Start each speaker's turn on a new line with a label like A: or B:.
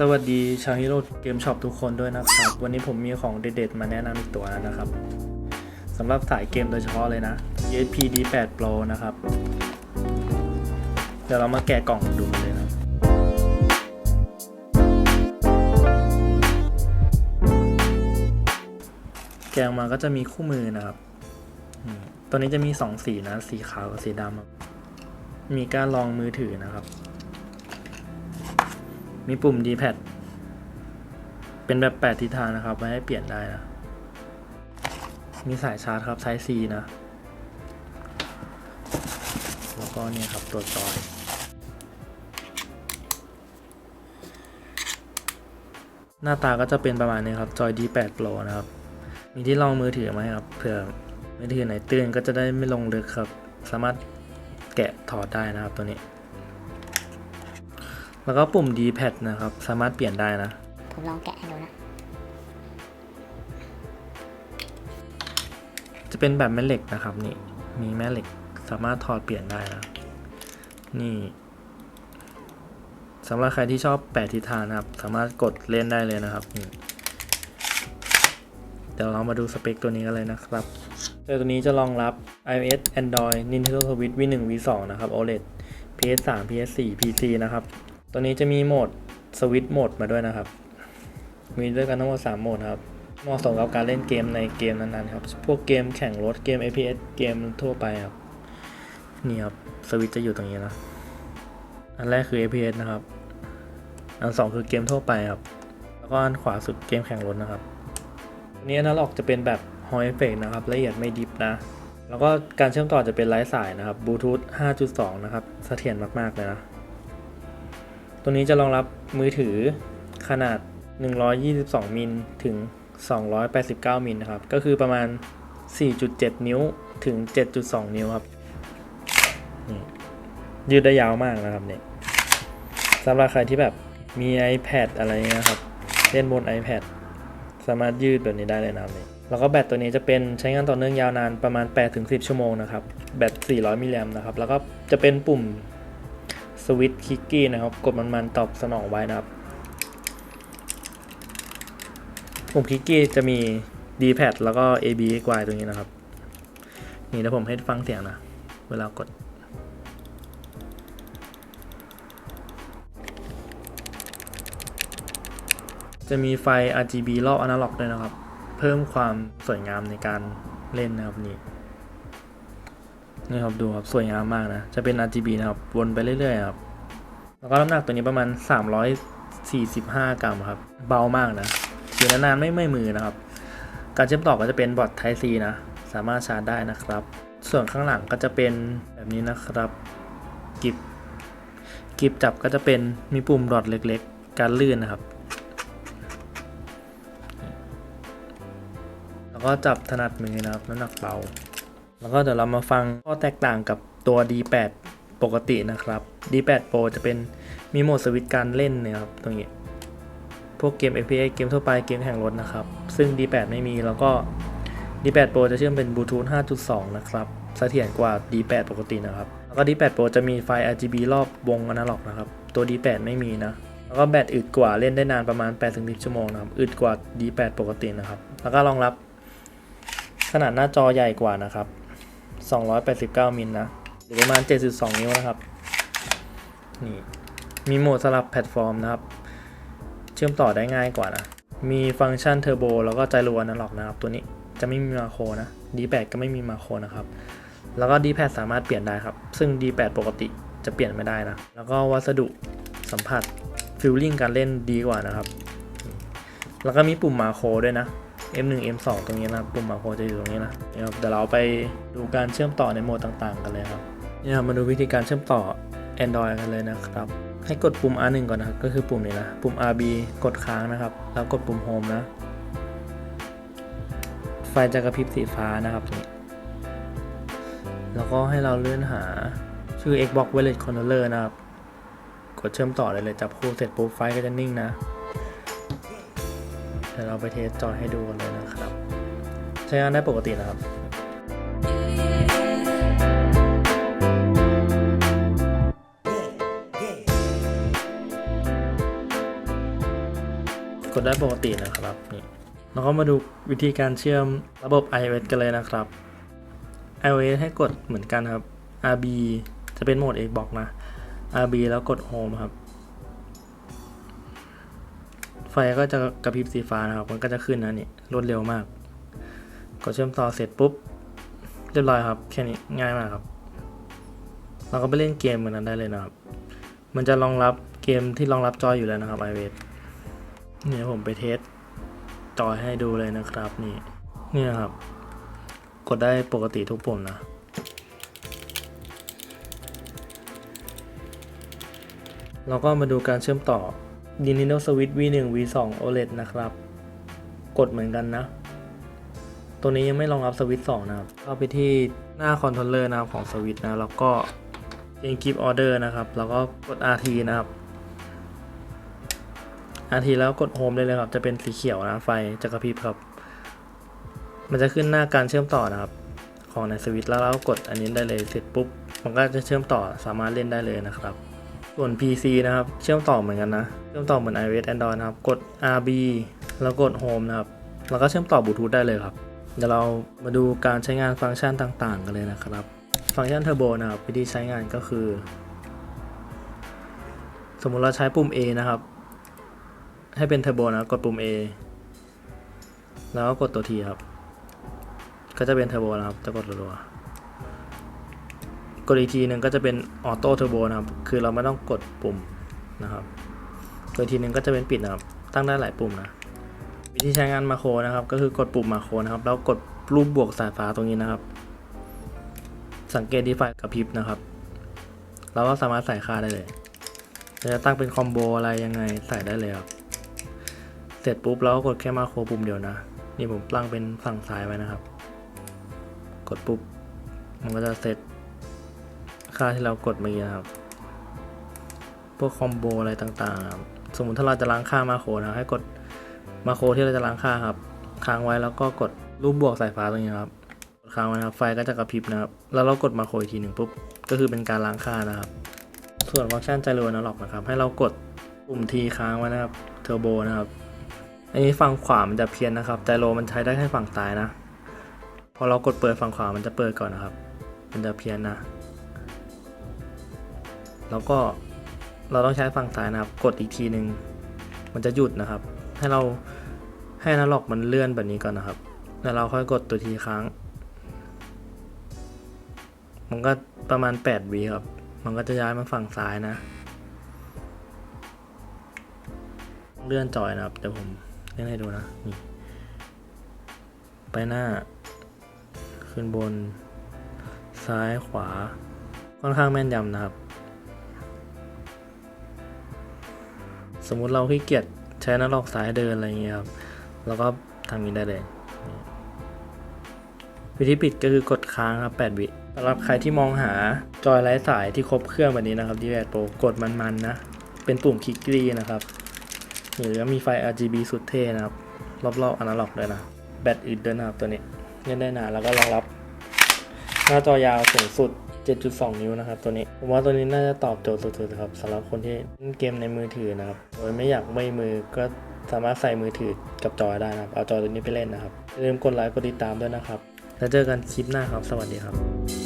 A: สวัสดีชาวฮีโร่เกมช็อปทุกคนด้วยนะครับ วันนี้ผมมีของเด็ดๆมาแนะนำอีกตัวนะครับสำหรับสายเกมโดยเฉพาะเลยนะ ESP D8 Pro นะครับ เดี๋ยวเรามาแกะกล่องดูกันเลยนะแกะมาก็จะมีคู่มือนะครับตัวนี้จะมี 2 สีนะ สีขาวกับสีดำมีการลองมือถือนะครับ มีปุ่ม D-pad เป็นแบบ 8 ทิศทางนะครับ ไว้ให้เปลี่ยนได้นะ มีสายชาร์จครับ Type C นะ แล้วก็เนี่ยครับตัวจอย หน้าตาก็จะเป็นประมาณนี้ครับ จอย D8 Pro นะครับ มีที่รองมือถือไหมาให้ครับเผื่อมือถือไหนตื้นก็จะได้ไม่ลงลึกครับ สามารถแกะถอดได้นะครับตัวนี้ แล้วก็ปุ่ม D-pad นะครับ สามารถเปลี่ยนได้นะ
B: ผมลองแกะให้ดูนะ
A: จะเป็นแบบแม่เหล็กนะครับนี่ มีแม่เหล็กสามารถถอดเปลี่ยนได้นะ นี่สำหรับใครที่ชอบแปดทิศทางนะครับ สามารถกดเล่นได้เลยนะครับนี่เดี๋ยวเรามาดูสเปคตัวนี้กันเลยนะครับตัวนี้จะรองรับ iOS Android Nintendo Switch V1 V2 นะครับ OLED PS3 PS4 PC นะครับ ตัวนี้จะมีโหมดสวิตช์โหมดมาด้วยนะครับ มีด้วยกันทั้งหมด 3 โหมดครับ เหมาะสมกับการเล่นเกมในเกมนั้นๆครับ พวกเกมแข่งรถ เกม FPS เกมทั่วไปครับ นี่ครับ สวิตช์จะอยู่ตรงนี้นะ อันแรกคือ FPS นะครับ อันสองคือเกมทั่วไปครับ แล้วก็อันขวาสุดเกมแข่งรถนะครับอันนี้นะล็อกจะเป็นแบบ Hall Effect นะครับ ละเอียดไม่ดิฟนะ แล้วก็การเชื่อมต่อจะเป็นไร้สายนะครับบลูทูธ5.2 นะครับ เสถียรมากๆเลยนะ ตัวนี้จะรองรับมือถือขนาด 122 มิลถึง 289 มิลนะครับ ก็คือประมาณ 4.7 นิ้วถึง 7.2 นิ้วครับยืดได้ยาวมากนะครับเนี่ยสำหรับใครที่แบบมี iPad อะไรเงี้ยครับเล่นบน iPad สามารถยืดแบบนี้ได้เลยนะครับนี่ยแล้วก็แบตตัวนี้จะเป็นใช้งานต่อเนื่องยาวนานประมาณ 8-10 ชั่วโมงนะครับ แบต 400 มิลลิแอมป์นะครับ แล้วก็จะเป็นปุ่ม สวิตช์คิกกี้นะครับ กดมันๆตอบสนองไว้นะครับปุ่มคิกกี้จะมี D-pad แล้วก็ AB Y ตรงนี้นะครับ นี่นะผมให้ฟังเสียงนะ เวลากดจะมีไฟ RGB รอบอนาล็อกด้วยนะครับ เพิ่มความสวยงามในการเล่นนะครับนี่ นี่ครับดูครับสวยงามมากนะ จะเป็น RGB นะครับ วนไปเรื่อยๆครับแล้วก็น้ำหนักตัวนี้ประมาณ 345 กรัมครับ เบามากนะอยู่นานๆไม่เมื่อยมือนะครับ การเชื่อมต่อก็จะเป็นบอร์ด Type C นะ สามารถชาร์จได้นะครับ ส่วนข้างหลังก็จะเป็นแบบนี้นะครับกิบกิบจับก็จะเป็นมีปุ่มดอทเล็กๆ การลื่นนะครับ แล้วก็จับถนัดมือนะครับน้ำหนักเบา แล้วก็เดี๋ยวเรามาฟังข้อแตกต่างกับตัว D8 ปกตินะครับ D8 Pro จะเป็นมีโหมดสวิตช์การเล่นเนะครับตรงนี้ พวกเกม FPS เกมทั่วไปเกมแข่งรถนะครับ ซึ่ง D8 ไม่มีแล้วก็ D8 Pro จะเชื่อมเป็นบลูทูธ5.2 นะครับเสถียรกว่า D8 ปกตินะครับ แล้วก็ D8 Pro จะมีไฟ RGB รอบวงอนาล็อกนะครับ ตัว D8 ไม่มีนะ แล้วก็แบตอึดกว่าเล่นได้นานประมาณ 8-10 ชั่วโมงนะครับ อึดกว่า D8 ปกตินะครับ แล้วก็รองรับขนาดหน้าจอใหญ่กว่านะครับ 289 มิลนะ หรือประมาณ 7.2 นิ้วนะครับ นี่ มีโหมดสลับแพลตฟอร์มนะครับ เชื่อมต่อได้ง่ายกว่านะ มีฟังก์ชันเทอร์โบแล้วก็ไจโรอนาล็อกนะครับ ตัวนี้จะไม่มีมาโครนะ D8 ก็ไม่มีมาโครนะครับ แล้วก็ D-pad สามารถเปลี่ยนได้ครับ ซึ่ง D8 ปกติจะเปลี่ยนไม่ได้นะ แล้วก็วัสดุสัมผัสฟิลลิ่งการเล่นดีกว่านะครับ แล้วก็มีปุ่มมาโครด้วยนะ M1 M2 ตรงนี้นะครับปุ่มมาโครจะอยู่ตรงนี้นะเดี๋ยวเดี๋ยวเราไปดูการเชื่อมต่อในโหมดต่างๆ กันเลยครับนี่ครับมาดูวิธีการเชื่อมต่อ Android กันเลยนะครับให้กดปุ่ม R1 ก่อนนะครับก็คือปุ่มนี้นะปุ่ม RB กดค้างนะครับ แล้วกดปุ่ม Home นะ ไฟจะกระพริบสีฟ้านะครับตรงนี้แล้วก็ให้เราเลื่อนหาชื่อ Xbox Wireless Controller นะครับ กดเชื่อมต่อได้เลยจับคู่เสร็จปุ๊บไฟก็จะนิ่งนะ ดี๋ยวเราไปเทสจอให้ดูกันเลยนะครับ ใช้งานได้ปกตินะครับกดได้ปกตินะครับนี่เราก็มาดูวิธีการเชื่อมระบบ iOS กันเลยนะครับ iOS ให้กดเหมือนกันครับ RB จะเป็นโหมด Xbox นะ RB แล้วกด Home ครับ ฟก็จะกระพริบสีฟ้านะครับ มันก็จะขึ้นนะนี่รวดเร็วมาก กดเชื่อมต่อเสร็จปุ๊บ เรียบร้อยครับ แค่นี้ง่ายมากครับ เราก็ไปเล่นเกมเหมือนนั้นได้เลยนะครับ มันจะรองรับเกมที่รองรับจอยอยู่แล้วนะครับ iOS เนี่ยผมไปเทสจอยให้ดูเลยนะครับนี่นี่นะครับ กดได้ปกติทุกปุ่มนะเราก็มาดูการเชื่อมต่อ Nintendo Switch V1 V2 OLED นะครับ กดเหมือนกันนะ ตัวนี้ยังไม่รองรับสวิตช์2นะครับเข้าไปที่หน้าคอนโทรลเลอร์นะครับของสวิตช์นะ แล้วก็เองกิฟออเดอร์นะครับ แล้วก็กด RT นะครับ RT แล้วกดโฮมได้เลยครับ จะเป็นสีเขียวนะ ไฟจะกระพริบครับ มันจะขึ้นหน้าการเชื่อมต่อนะครับ ของในสวิตช์แล้วเราก็กดอันนี้ได้เลยเสร็จปุ๊บ มันก็จะเชื่อมต่อสามารถเล่นได้เลยนะครับ ส่วน PC นะครับ เชื่อมต่อเหมือนกันนะ เชื่อมต่อเหมือน iOS Android นะครับ กด RB แล้วกด Home นะครับ แล้วก็เชื่อมต่อบลูทูธได้เลยครับ เดี๋ยวเรามาดูการใช้งานฟังก์ชันต่างๆ กันเลยนะครับ ฟังก์ชันเทอร์โบนะครับ วิธีใช้งานก็คือ สมมุติเราใช้ปุ่ม A นะครับ ให้เป็นเทอร์โบนะ กดปุ่ม A แล้วก็กดตัว T ครับ ก็จะเป็นเทอร์โบนะครับ จะกดรัวๆ กดอีกทีหนึ่งก็จะเป็นออโต้เทอร์โบนะครับ คือเราไม่ต้องกดปุ่มนะครับกดอีกทีหนึ่งก็จะเป็นปิดนะครับ ตั้งได้หลายปุ่มนะวิธีใช้งานมาโครนะครับ ก็คือกดปุ่มมาโครนะครับ แล้วกดรูปบวกสายฟ้าตรงนี้นะครับ สังเกตดีไฟกระพริบนะครับ เราก็สามารถใส่ค่าได้เลยจะตั้งเป็นคอมโบอะไรยังไงใส่ได้เลยครับ เสร็จปุ๊บเราก็กดแค่มาโครปุ่มเดียวนะ นี่ผมตั้งเป็นฝั่งซ้ายไว้นะครับ กดปุ๊บมันก็จะเซต ค่าที่เรากดเมื่อกี้ครับ พวกคอมโบอะไรต่างๆครับสมมติถ้าเราจะล้างค่ามาโครนะให้กดมาโครที่เราจะล้างค่าครับค้างไว้แล้วก็กดรูปบวกสายฟ้าตรงนี้ครับกดค้างไว้นะครับ ไฟก็จะกระพริบนะครับ แล้วเรากดมาโครอีกทีหนึ่งปุ๊บก็คือเป็นการล้างค่านะครับ ส่วนฟังก์ชันไจโรอนาล็อกนะครับ ให้เรากดปุ่มทีค้างไว้นะครับเทอร์โบนะครับอันนี้ฝั่งขวามันจะเพี้ยนนะครับไจโรมันใช้ได้แค่ฝั่งซ้ายนะ พอเรากดเปิดฝั่งขวามันจะเปิดก่อนนะครับ มันจะเพี้ยนนะ แล้วก็เราต้องใช้ฝั่งซ้ายนะครับ กดอีกทีหนึ่งมันจะหยุดนะครับ ให้เราให้นาล็อกมันเลื่อนแบบนี้ก่อนนะครับ แล้วเราค่อยกดตัวทีค้าง มันก็ประมาณ8วิครับ มันก็จะย้ายมาฝั่งซ้ายนะ เลื่อนจอยนะครับ เดี๋ยวผมเล่นให้ดูนะ นี่ ไปหน้า ขึ้นบน ซ้ายขวา ค่อนข้างแม่นยำนะครับ สมมุติเราขี้เกียจใช้นักลอกสายเดินอะไรอย่างเงี้ยครับแล้วก็ทำนี้ได้เลย วิธีปิดก็คือกดค้างครับ 8 วิสำหรับใครที่มองหาจอยไร้สายที่ครบเครื่องแบบนี้นะครับดีแวดโปรกดมันๆนะ เป็นปุ่มคลิกกรีนะครับ หรือมีไฟ RGB สุดเท่นะครับ รอบๆอนาล็อกด้วยนะ แบตอึดด้วยนะครับตัวนี้เล่นได้นานแล้วก็รองรับ หน้าจอยาวสูงสุด 7.2 นิ้วนะครับตัวนี้ผมว่าตัวนี้น่าจะตอบโจทย์สุดๆครับสำหรับคนที่เล่นเกมในมือถือนะครับโดยไม่อยากไม่มือก็สามารถใส่มือถือกับจอได้นะครับ เอาจอตัวนี้ไปเล่นนะครับอย่าลืมกดไลค์กดติดตามด้วยนะครับ แล้วเจอกันคลิปหน้าครับ สวัสดีครับ